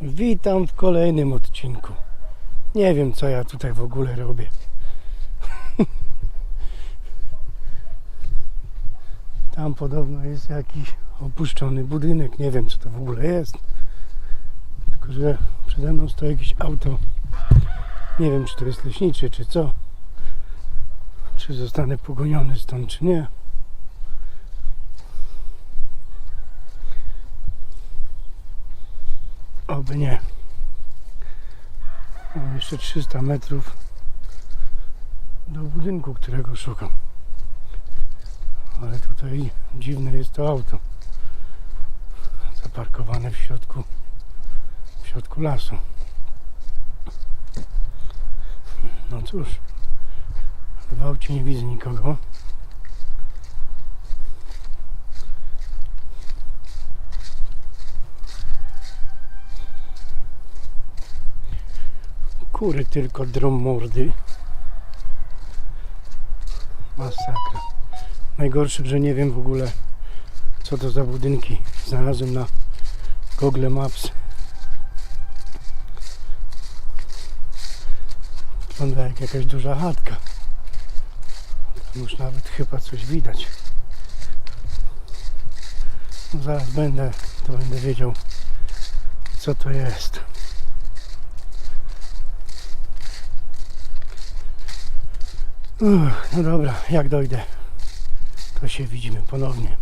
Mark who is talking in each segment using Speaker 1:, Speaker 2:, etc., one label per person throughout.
Speaker 1: Witam w kolejnym odcinku. Nie wiem, co ja tutaj w ogóle robię. Tam podobno jest jakiś opuszczony budynek. Nie wiem, co to w ogóle jest. Tylko, że przede mną stoi jakieś auto. Nie wiem, czy to jest leśniczy, czy co. Czy zostanę pogoniony stąd, czy nie. Oby nie. Mam jeszcze 300 metrów do budynku, którego szukam. Ale tutaj dziwne jest to auto. Zaparkowane w środku, w środku lasu. No cóż, w aucie nie widzę nikogo. Kury tylko drą mordy. Masakra. Najgorsze, że nie wiem w ogóle co to za budynki. Znalazłem na Google Maps. Wygląda jak jakaś duża chatka. Tam już nawet chyba coś widać. No zaraz będę, to będę wiedział co to jest. No dobra, jak dojdę, to się widzimy ponownie.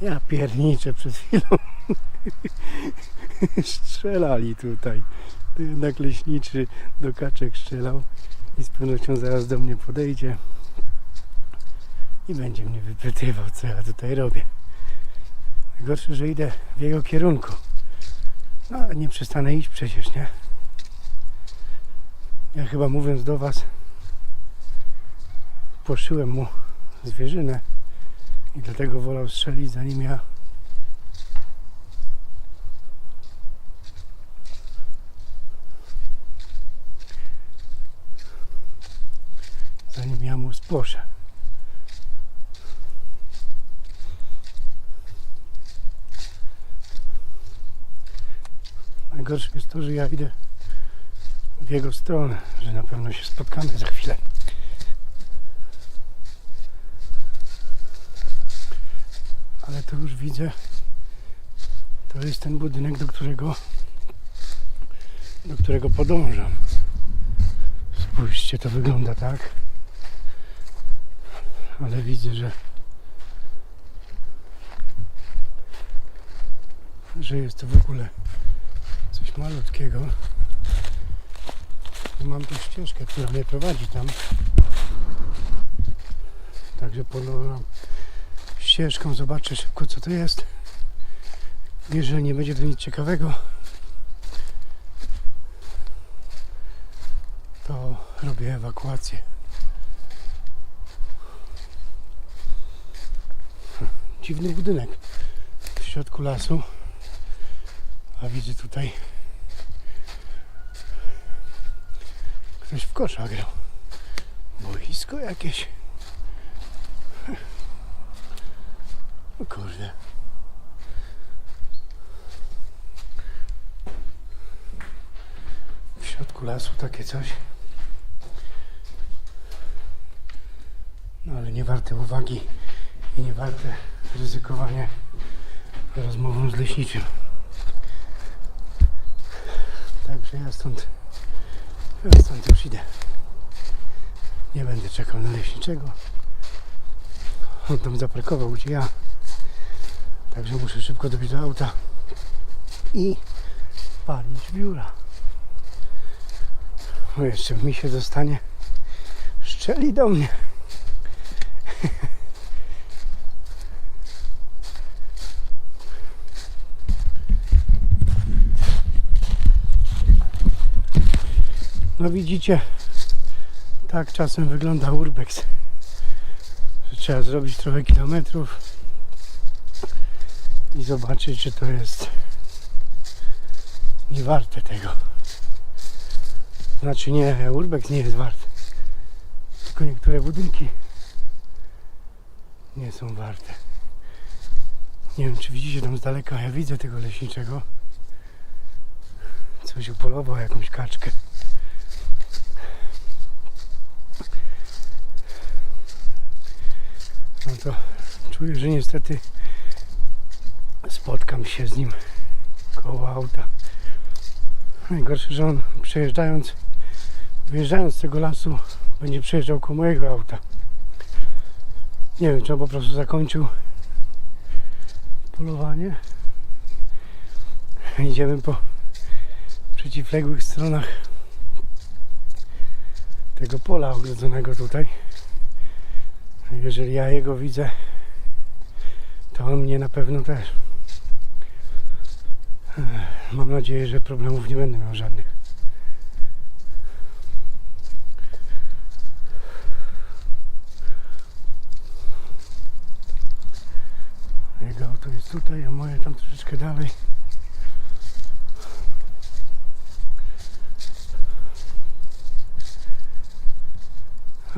Speaker 1: Ja pierniczę przed chwilą. Strzelali tutaj. To jednak leśniczy do kaczek strzelał i z pewnością zaraz do mnie podejdzie i będzie mnie wypytywał, co ja tutaj robię. Najgorsze, że idę w jego kierunku. No nie przestanę iść przecież, nie? Ja chyba mówiąc do Was, poszyłem mu zwierzynę i dlatego wolał strzelić zanim ja zanim ja mu spłoszę. Najgorsze jest to, że ja idę jego stronę, że na pewno się spotkamy za chwilę. Ale to już widzę, to jest ten budynek, do którego do którego podążam. Spójrzcie, to wygląda tak. Ale widzę, że że jest to w ogóle coś malutkiego. I mam tu ścieżkę, która mnie prowadzi tam. Także podążam ścieżką, zobaczę szybko co to jest. Jeżeli nie będzie to nic ciekawego, to robię ewakuację. Dziwny budynek w środku lasu. A widzę tutaj ktoś w kosza grał. Boisko jakieś. O kurde. W środku lasu takie coś. No ale nie warte uwagi i nie warte ryzykowania rozmową z leśniczym. Także ja stąd, ja stąd już idę. Nie będę czekał na leśniczego. On tam zaparkował gdzie ja. Także muszę szybko dobić do auta i palić biura. Bo jeszcze mi się dostanie. Szczeli do mnie. No widzicie, tak czasem wygląda urbex. Trzeba zrobić trochę kilometrów i zobaczyć, czy to jest nie warte tego. Znaczy nie, urbex nie jest wart. Tylko niektóre budynki nie są warte. Nie wiem, czy widzicie tam z daleka, ja widzę tego leśniczego. Coś upolował, jakąś kaczkę. No to czuję, że niestety spotkam się z nim koło auta. Najgorsze, że on przejeżdżając, wyjeżdżając z tego lasu, będzie przejeżdżał koło mojego auta. Nie wiem, czy on po prostu zakończył polowanie. Idziemy po przeciwległych stronach tego pola ogrodzonego tutaj. Jeżeli ja jego widzę, to on mnie na pewno też. Mam nadzieję, że problemów nie będę miał żadnych. Jego auto jest tutaj, a moje tam troszeczkę dalej.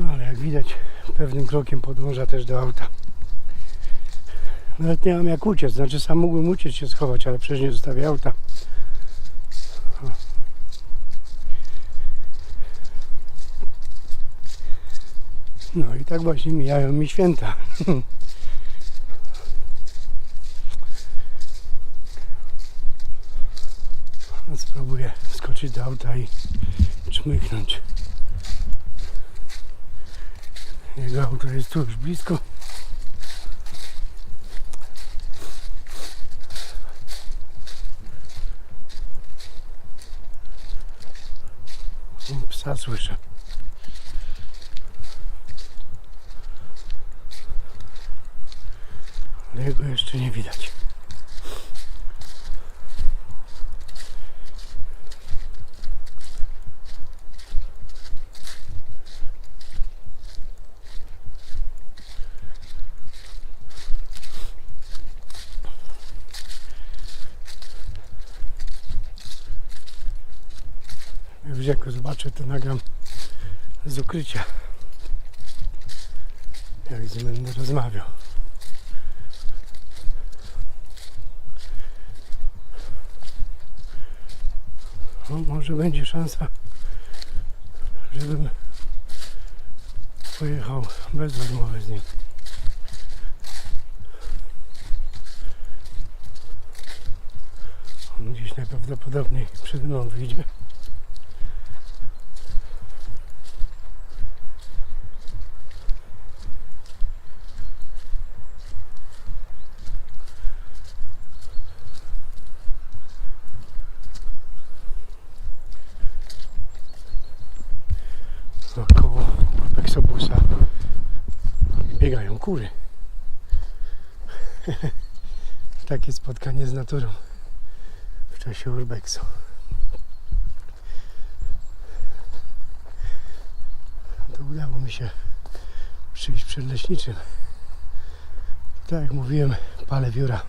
Speaker 1: Ale jak widać, pewnym krokiem podąża też do auta. Nawet nie mam jak uciec, znaczy sam mógłbym uciec się schować, ale przecież nie zostawię auta. No i tak właśnie mijają mi święta. No, Spróbuję skoczyć do auta i czmychnąć. Jego auto jest tu już blisko. Psa słyszę. Ale jego jeszcze nie widać. Jak jak zobaczę, to nagram z ukrycia. Jak z będę rozmawiał. No, może będzie szansa, żebym pojechał bez rozmowy z nim. On gdzieś najprawdopodobniej przede mną wyjdzie. Kury. Takie spotkanie z naturą w czasie urbexu. To udało mi się przyjść przed leśniczym. Tak jak mówiłem, palę wióra.